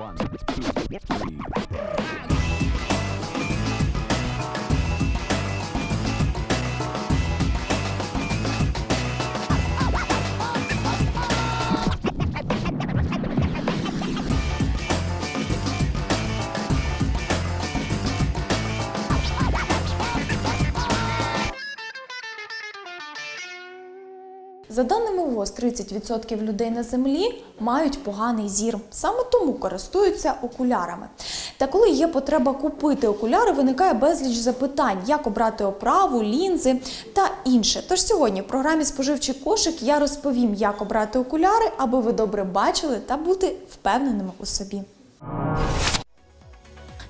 One, two, three. За даними ВОЗ, 30% людей на землі мають поганий зір. Саме тому користуються окулярами. Та коли є потреба купити окуляри, виникає безліч запитань, як обрати оправу, лінзи та інше. Тож сьогодні в програмі Споживчий кошик я розповім, як обрати окуляри, аби ви добре бачили та бути впевненими у собі.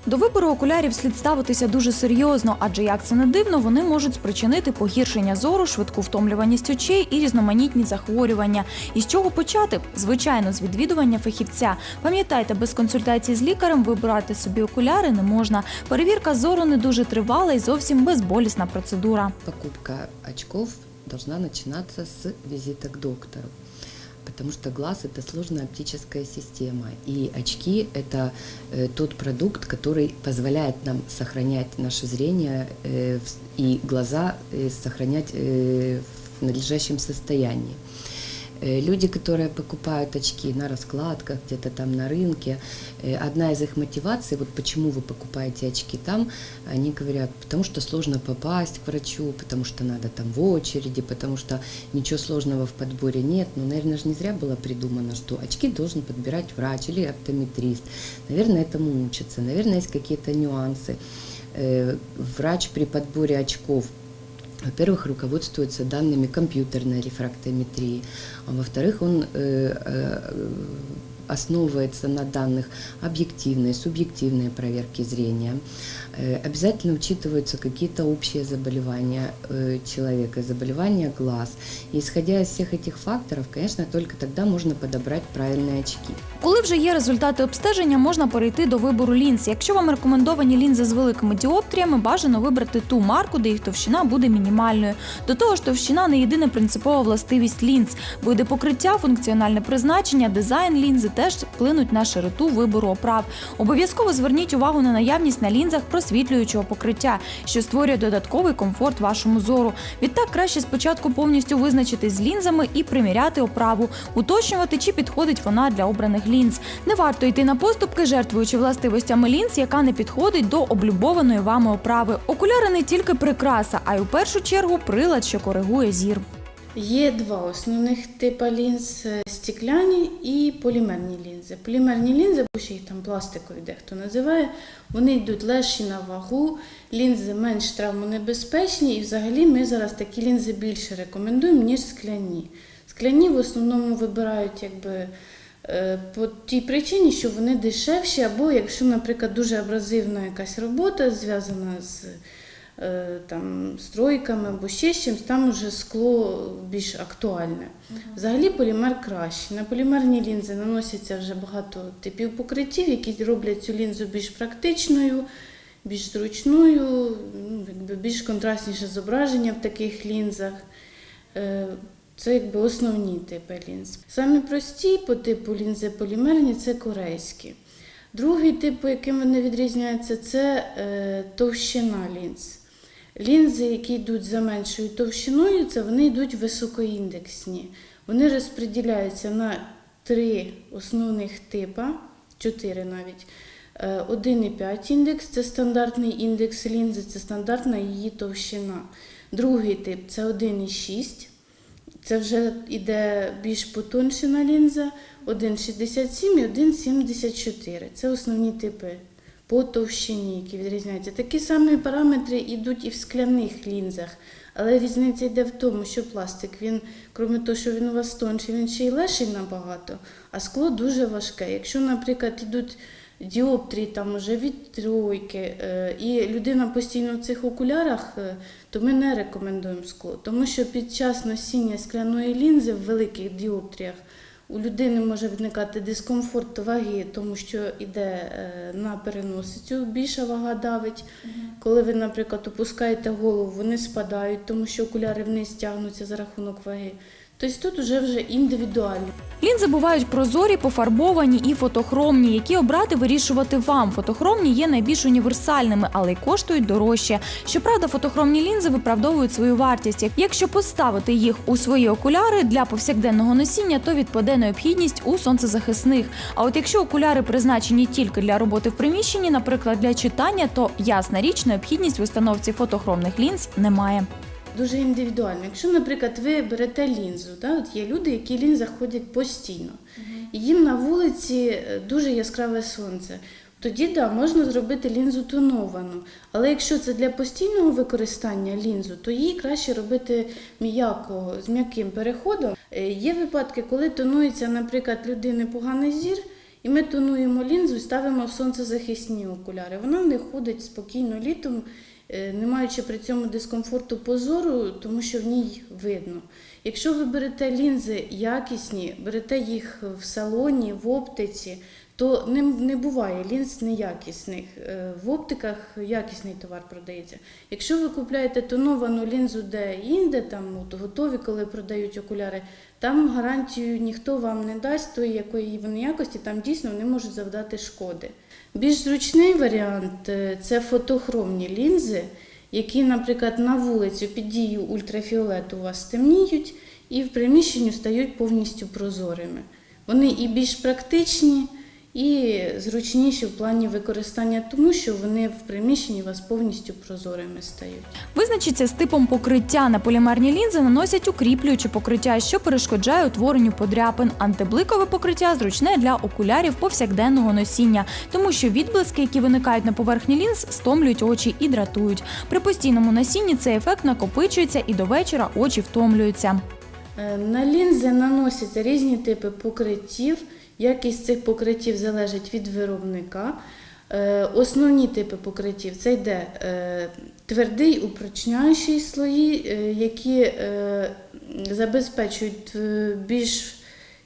До вибору окулярів слід ставитися дуже серйозно, адже як це не дивно, вони можуть спричинити погіршення зору, швидку втомлюваність очей і різноманітні захворювання. І з чого почати? Звичайно, з відвідування фахівця. Пам'ятайте, без консультації з лікарем вибирати собі окуляри не можна. Перевірка зору не дуже тривала і зовсім безболісна процедура. Покупка очков должна начинаться с визита к доктору Потому что глаз – это сложная оптическая система, и очки – это э, тот продукт, который позволяет нам сохранять наше зрение э, в- и глаза э, сохранять э, в надлежащем состоянии. Э, Люди, которые покупают очки на раскладках, где-то там на рынке, э, одна из их мотиваций, вот почему вы покупаете очки там, они говорят, потому что сложно попасть к врачу, потому что надо там в очереди, потому что ничего сложного в подборе нет. Но, наверное, же не зря было придумано, что очки должен подбирать врач или оптометрист. Наверное, этому учатся, наверное, есть какие-то нюансы. Э, Врач при подборе очков во-первых, руководствуется данными компьютерной рефрактометрии, а во-вторых, он э, э, основывается на данных объективной, субъективной проверки зрения. Э, Обязательно учитываются какие-то общие заболевания э, человека, заболевания глаз. И исходя из всех этих факторов, конечно, только тогда можно подобрать правильные очки. Коли вже є результати обстеження, можна перейти до вибору лінз. Якщо вам рекомендовані лінзи з великими діоптріями, бажано вибрати ту марку, де їх товщина буде мінімальною. До того ж, товщина не єдина принципова властивість лінз. Види покриття, функціональне призначення, дизайн лінзи теж вплинуть на широту вибору оправ. Обов'язково зверніть увагу на наявність на лінзах просвітлюючого покриття, що створює додатковий комфорт вашому зору. Відтак краще спочатку повністю визначитись з лінзами і приміряти оправу, уточнювати, чи підходить вона для обраних лінз. Не варто йти на поступки, жертвуючи властивостями лінз, яка не підходить до облюбованої вами оправи. Окуляри не тільки прикраса, а й у першу чергу прилад, що коригує зір. Є два основних типи лінз стекляні і полімерні лінзи. Полімерні лінзи, бо ще їх там пластикові дехто називає, вони йдуть легші на вагу, лінзи менш травмонебезпечні, і взагалі ми зараз такі лінзи більше рекомендуємо, ніж скляні. Скляні в основному вибирають якби. е, По тій причині, що вони дешевші, або якщо, наприклад, дуже абразивна якась робота зв'язана з там, стройками або ще чимось, там вже скло більш актуальне. Взагалі полімер краще. На полімерні лінзи наносяться вже багато типів покриттів, які роблять цю лінзу більш практичною, більш зручною, ну, більш контрастніше зображення в таких лінзах. Е, Це якби основні типи лінз. Самі прості по типу лінзи полімерні це корейські. Другий тип, по яким вони відрізняються, це е, товщина лінз. Лінзи, які йдуть за меншою товщиною, це вони йдуть високоіндексні. Вони розподіляються на три основних типа, чотири навіть. Е, 1,5 індекс це стандартний індекс лінзи, це стандартна її товщина. Другий тип це 1,6. Це вже йде більш потоншена лінза 1,67 і 1,74. Це основні типи по товщині, які відрізняються. Такі самі параметри йдуть і в скляних лінзах. Але різниця йде в тому, що пластик, він, крім того, що він у вас тонший, він ще й легший набагато, а скло дуже важке. Якщо, наприклад, йдуть діоптрії там уже від тройки, е, і людина постійно в цих окулярах, е, то ми не рекомендуємо скло. Тому що під час носіння скляної лінзи в великих діоптріях у людини може виникати дискомфорт ваги, тому що йде е, на переносицю, більша вага давить. Коли ви, наприклад, опускаєте голову, вони спадають, тому що окуляри вниз тягнуться за рахунок ваги. Тобто тут вже вже індивідуально. Лінзи бувають прозорі, пофарбовані і фотохромні, які обрати вирішувати вам. Фотохромні є найбільш універсальними, але й коштують дорожче. Щоправда, фотохромні лінзи виправдовують свою вартість. Якщо поставити їх у свої окуляри для повсякденного носіння, то відпаде необхідність у сонцезахисних. А от якщо окуляри призначені тільки для роботи в приміщенні, наприклад, для читання, то ясна річ, необхідність в установці фотохромних лінз немає. Дуже індивідуально. Якщо, наприклад, ви берете лінзу, да, от є люди, які лінзах ходять постійно, і їм на вулиці е, дуже яскраве сонце. Тоді да, можна зробити лінзу тоновану. Але якщо це для постійного використання лінзу, то її краще робити м'якого, з м'яким переходом. Е, Є випадки, коли тонується, наприклад, людини поганий зір, і ми тонуємо лінзу і ставимо в сонцезахисні окуляри. Вона в них ходить спокійно літом, не маючи при цьому дискомфорту позору, тому що в ній видно. Якщо ви берете лінзи якісні, берете їх в салоні, в оптиці, то не, не буває лінз неякісних. Е, В оптиках якісний товар продається. Якщо ви купляєте тоновану лінзу де інде, там от, готові, коли продають окуляри, там гарантію ніхто вам не дасть тої, якої вони якості, там дійсно вони можуть завдати шкоди. Більш зручний варіант е, це фотохромні лінзи, які, наприклад, на вулицю під дією ультрафіолету у вас темніють і в приміщенні стають повністю прозорими. Вони і більш практичні, і зручніші в плані використання, тому що вони в приміщенні у вас повністю прозорими стають. Визначіться з типом покриття. На полімерні лінзи наносять укріплююче покриття, що перешкоджає утворенню подряпин. Антибликове покриття зручне для окулярів повсякденного носіння, тому що відблиски, які виникають на поверхні лінз, стомлюють очі і дратують. При постійному носінні цей ефект накопичується і до вечора очі втомлюються. Е, На лінзи наносяться різні типи покриттів. Якість цих покриттів залежить від виробника. Е, Основні типи покриттів це йде е, твердий упрочняючий слої, е, які забезпечують більш,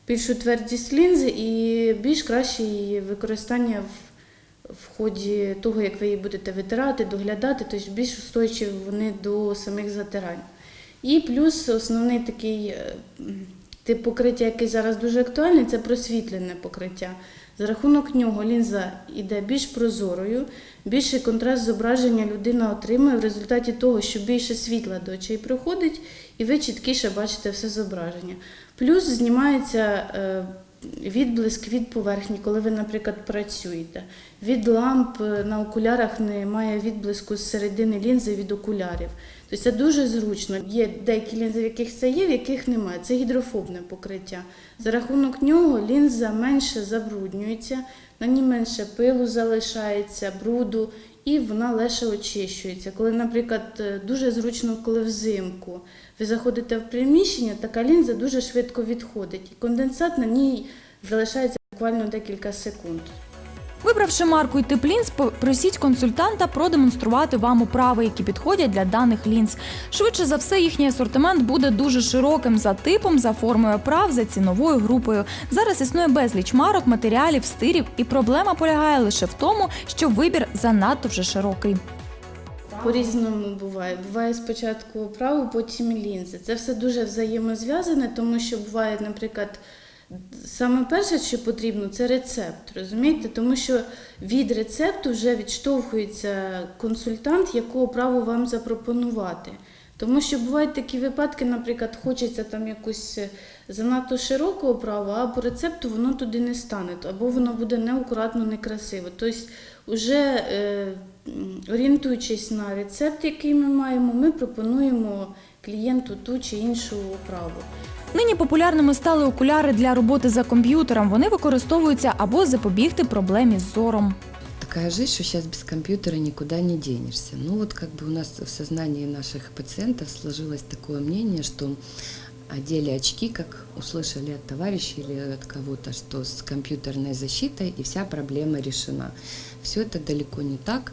більшу твердість лінзи і більш краще її використання в, в ході того, як ви її будете витирати, доглядати, тобто більш устойчиві вони до самих затирань. І плюс основний такий тип покриття, який зараз дуже актуальний, це просвітлене покриття. За рахунок нього лінза йде більш прозорою, більший контраст зображення людина отримує в результаті того, що більше світла до очей приходить, і ви чіткіше бачите все зображення. Плюс знімається е, відблиск від поверхні, коли ви, наприклад, працюєте. Від ламп е, на окулярах немає відблиску з середини лінзи від окулярів. Тобто це дуже зручно. Є деякі лінзи, в яких це є, в яких немає. Це гідрофобне покриття. За рахунок нього лінза менше забруднюється, на ній менше пилу залишається, бруду, і вона легше очищується. Коли, наприклад, е, дуже зручно, коли взимку ви заходите в приміщення, така лінза дуже швидко відходить. І конденсат на ній залишається буквально декілька секунд. Вибравши марку і тип лінз, просіть консультанта продемонструвати вам управи, які підходять для даних лінз. Швидше за все, їхній асортимент буде дуже широким за типом, за формою оправ, за ціновою групою. Зараз існує безліч марок, матеріалів, стирів, і проблема полягає лише в тому, що вибір занадто вже широкий. По-різному буває. Буває спочатку оправу, потім лінзи. Це все дуже взаємозв'язане, тому що буває, наприклад, саме перше, що потрібно, це рецепт. Розумієте? Тому що від рецепту вже відштовхується консультант, яку оправу вам запропонувати. Тому що бувають такі випадки, наприклад, хочеться там якусь е, занадто широку оправу, а по рецепту воно туди не стане, або воно буде неакуратно, некрасиво. Тобто, вже е, орієнтуючись на рецепт, який ми маємо, ми пропонуємо клієнту ту чи іншу оправу. Нині популярними стали окуляри для роботи за комп'ютером. Вони використовуються або запобігти проблемі з зором. Такая жизнь, что сейчас без компьютера никуда не денешься. Ну вот как бы у нас в сознании наших пациентов сложилось такое мнение, что одели очки, как услышали от товарища или от кого-то, что с компьютерной защитой и вся проблема решена. Все это далеко не так,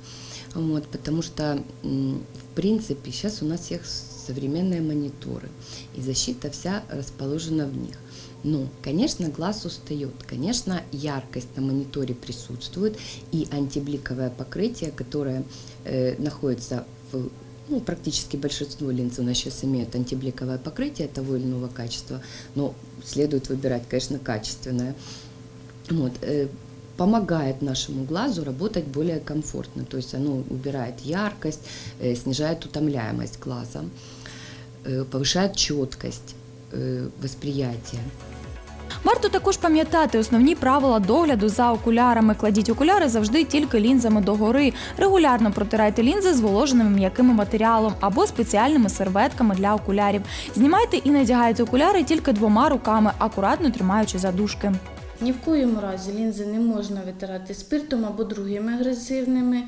вот, потому что, м, в принципе, сейчас у нас всех современные мониторы, и защита вся расположена в них. Но, конечно, глаз устает, конечно, яркость на мониторе присутствует, и антибликовое покрытие, которое э, находится в ну, практически большинство линз у нас сейчас имеют антибликовое покрытие того или иного качества, но следует выбирать, конечно, качественное. Вот, э, помогает нашему глазу работать более комфортно, то есть оно убирает яркость, э, снижает утомляемость глаза, э, повышает четкость э, восприятия. Варто також пам'ятати основні правила догляду за окулярами. Кладіть окуляри завжди тільки лінзами догори. Регулярно протирайте лінзи зволоженим м'яким матеріалом або спеціальними серветками для окулярів. Знімайте і надягайте окуляри тільки двома руками, акуратно тримаючи задушки. Ні в коєму разі лінзи не можна витирати спиртом або другими агресивними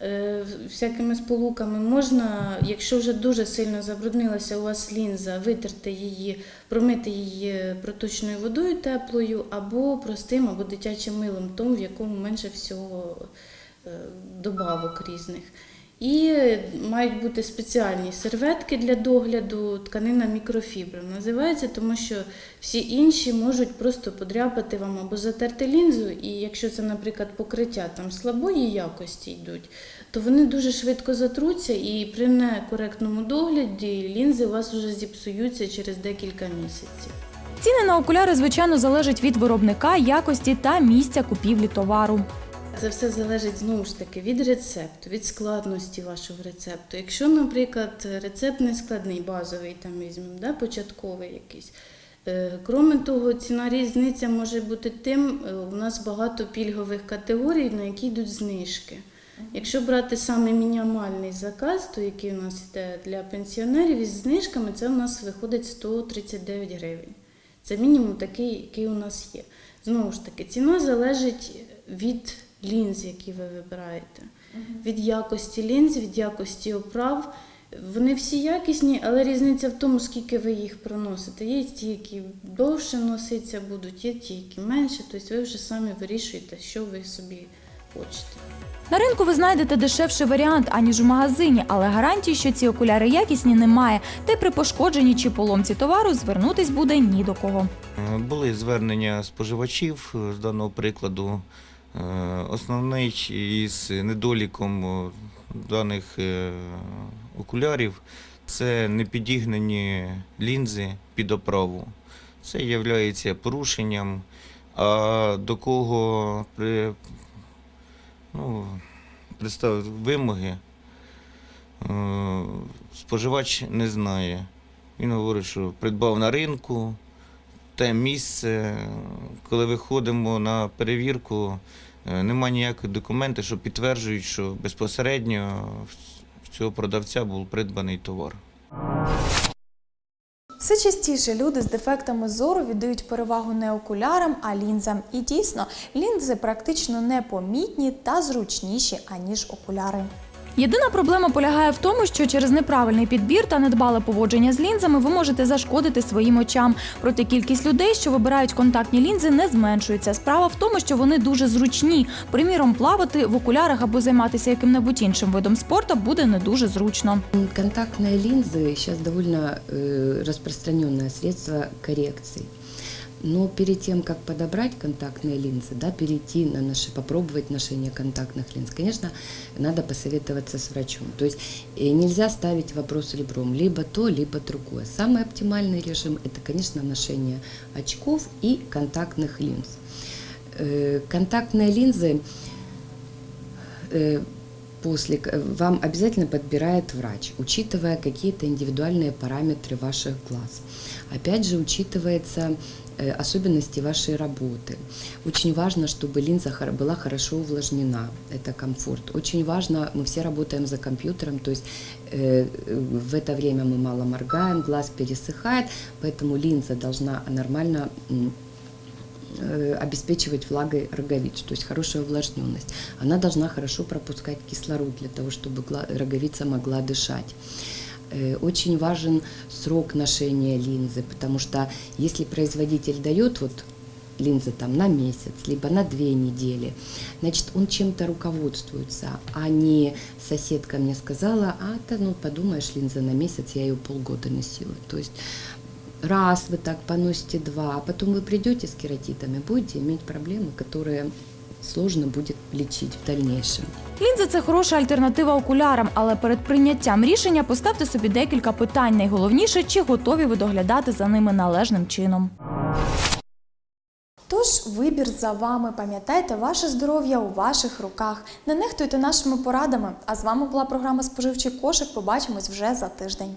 е, всякими сполуками. Можна, якщо вже дуже сильно забруднилася у вас лінза, витерти її, промити її проточною водою теплою або простим, або дитячим милом, тому в якому менше всього е, добавок різних. І мають бути спеціальні серветки для догляду, тканина мікрофібра називається, тому що всі інші можуть просто подряпати вам або затерти лінзу, і якщо це, наприклад, покриття там слабої якості йдуть, то вони дуже швидко затруться, і при некоректному догляді лінзи у вас вже зіпсуються через декілька місяців. Ціни на окуляри, звичайно, залежать від виробника, якості та місця купівлі товару. Це все залежить знову ж таки від рецепту, від складності вашого рецепту. Якщо, наприклад, рецепт не складний, базовий там візьмемо, да, початковий якийсь. Е, Кроме того, ціна різниця може бути тим, е, у нас багато пільгових категорій, на які йдуть знижки. Якщо брати саме мінімальний заказ, то який у нас йде для пенсіонерів із знижками, це у нас виходить 139 гривень. Це мінімум такий, який у нас є. Знову ж таки, ціна залежить від лінз, які ви вибираєте, від якості лінз, від якості оправ. Вони всі якісні, але різниця в тому, скільки ви їх проносите. Є ті, які довше носиться будуть, є ті, які менше. Тобто ви вже самі вирішуєте, що ви собі хочете. На ринку ви знайдете дешевший варіант, аніж у магазині, але гарантії, що ці окуляри якісні, немає. Та й при пошкодженні чи поломці товару звернутись буде ні до кого. Були звернення споживачів з даного прикладу. Е, Основний із недоліком е, даних е, окулярів це непідігнані лінзи під оправу. Це є порушенням. А до кого при, ну, представив вимоги, споживач не знає. Він говорить, що придбав на ринку, те місце, коли виходимо на перевірку, е, нема ніяких документів, що підтверджують, що безпосередньо в цього продавця був придбаний товар. Все частіше люди з дефектами зору віддають перевагу не окулярам, а лінзам. І дійсно, лінзи практично непомітні та зручніші, аніж окуляри. Єдина проблема полягає в тому, що через неправильний підбір та недбале поводження з лінзами ви можете зашкодити своїм очам. Проте кількість людей, що вибирають контактні лінзи, не зменшується. Справа в тому, що вони дуже зручні. Приміром, плавати в окулярах або займатися яким-небудь іншим видом спорту буде не дуже зручно. Контактные линзы сейчас довольно э, распространенное средство коррекции. Но перед тем, как подобрать контактные линзы, да, перейти на наше, попробовать ношение контактных линз, конечно, надо посоветоваться с врачом. То есть э, нельзя ставить вопрос ребром, либо то, либо другое. Самый оптимальный режим – это, конечно, ношение очков и контактных линз. Э, Контактные линзы э, после вам обязательно подбирает врач, учитывая какие-то индивидуальные параметры ваших глаз. Опять же, учитывается особенности вашей работы. Очень важно, чтобы линза была хорошо увлажнена. Это комфорт. Очень важно, мы все работаем за компьютером, то есть э, э, в это время мы мало моргаем, глаз пересыхает, поэтому линза должна нормально э, обеспечивать влагой роговиц, то есть хорошая увлажненность. Она должна хорошо пропускать кислород для того, чтобы роговица могла дышать. Э, Очень важен срок ношения линзы, потому что если производитель дает вот линзы там на месяц, либо на две недели, значит, он чем-то руководствуется, а не соседка мне сказала, а ты, ну, подумаешь, линза на месяц, я ее полгода носила. То есть раз вы так поносите два, а потом вы придете с кератитами, будете иметь проблемы, которые сложно будет лечить в дальнейшем. Лінзи це хороша альтернатива окулярам, але перед прийняттям рішення поставте собі декілька питань. Найголовніше, чи готові ви доглядати за ними належним чином. Тож вибір за вами. Пам'ятайте, ваше здоров'я у ваших руках. Не нехтуйте нашими порадами. А з вами була програма Споживчий кошик. Побачимось вже за тиждень.